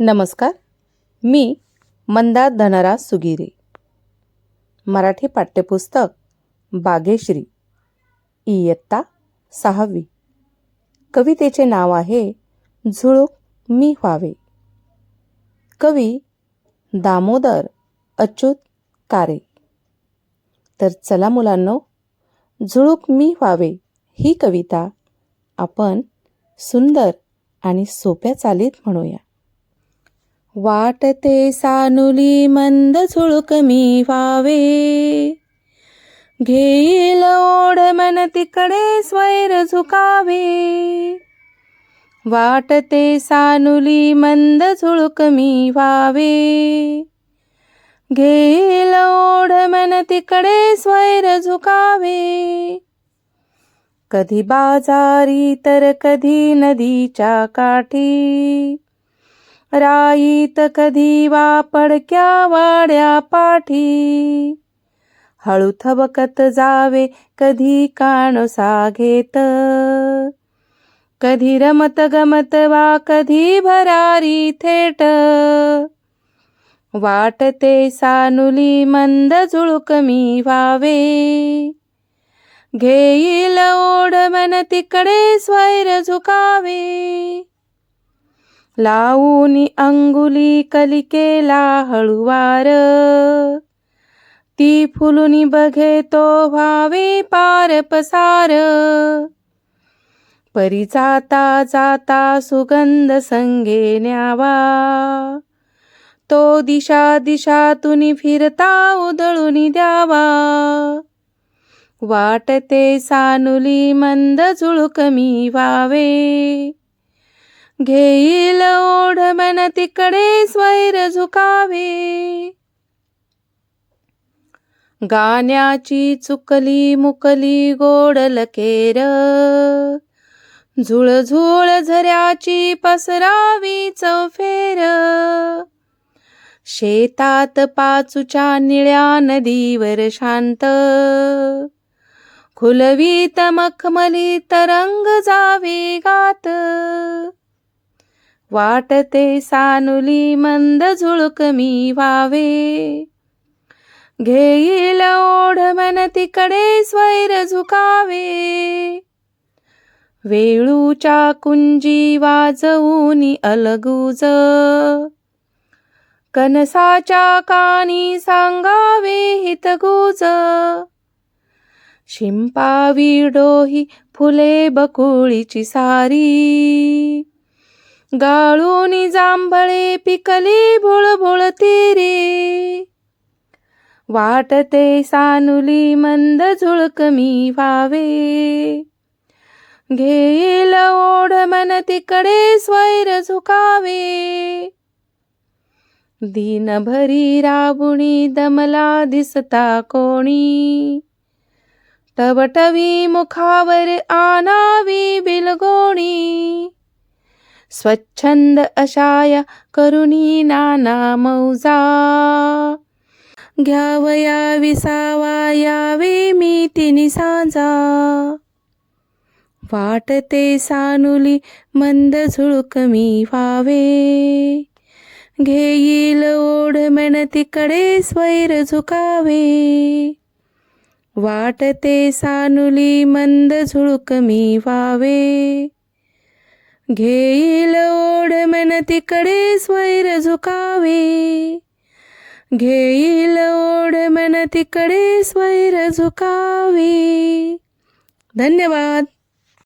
नमस्कार. मी मंदा धनराज सुगिरे. मराठी पाठ्यपुस्तक बागेश्री इयत्ता सहावी. कवितेचे नाव आहे झुळूक मी व्हावे. कवी दामोदर अच्युत कारे. तर चला मुलांनो झुळूक मी व्हावे ही कविता आपण सुंदर आणि सोप्या चालीत म्हणूया. वाटते सानुली मंद झुळूक मी व्हावे. घेईल ओढ मन तिकडे स्वैर झुकावे. वाटते सानुली मंद झुळूक मी व्हावे. घेईल ओढ मन तिकडे स्वैर झुकावे. कधी बाजारी तर कधी नदीच्या काठी. राईत कधी वापडक्या वाड्या पाठी. हळू थबकत जावे कधी काणोसा घेत कधी रमत गमत वा कधी भरारी थेट. वाटते सानुली मंद झुळूक मी व्हावे. घेईल ओढ मन तिकडे स्वैर झुकावे. लावूनी अंगुली कलिकेला हळुवार. ती फुलुनी बघे तो व्हावे पार पसार. परी जाता जाता सुगंध संगे न्यावा. तो दिशा दिशा तुनी फिरता उधळूनी द्यावा. वाटते सानुली मंद झुळूक मी व्हावे. घेईल ओढ मन तिकडे स्वैर झुकावे. गाण्याची चुकली मुकली गोड लकेर झुळझुळ झऱ्याची पसरावी चौफेर. शेतात पाचूच्या निळ्या नदीवर शांत. खुलवीत मखमली तरंग जावे गात. वाटते सानुली मंद झुळक मी व्हावे. घेईल ओढ मन तिकडे स्वैर झुकावे. वेळूच्या कुंजी वाजवूनी अलगूज. कनसाच्या कानी सांगावे हितगुज. शिंपावी डोही फुले बकुळीची सारी. गाळूनी जांभळे पिकली भुळभुळ रे वाटते सानुली मंद झुळक मी व्हावे. घेईल ओढ मन तिकडे स्वैर झुकावे. दिनभरी राबुणी दमला दिसता कोणी. टवटवी मुखावर आणावी बिलगोणी. स्वच्छंद अशाया करुणी नाना मौजा. घ्यावया विसावा यावे मी तिनी सांजा. वाटते सानुली मंद झुळूक मी व्हावे. घेईल ओढ मन तिकडे स्वैर झुकावे. वाटते सानुली मंद झुळूक मी व्हावे. घेईल ओढ मन तिकडे स्वैर झुकावे. घेईल ओढ मन तिकडे स्वैर झुकावे. धन्यवाद.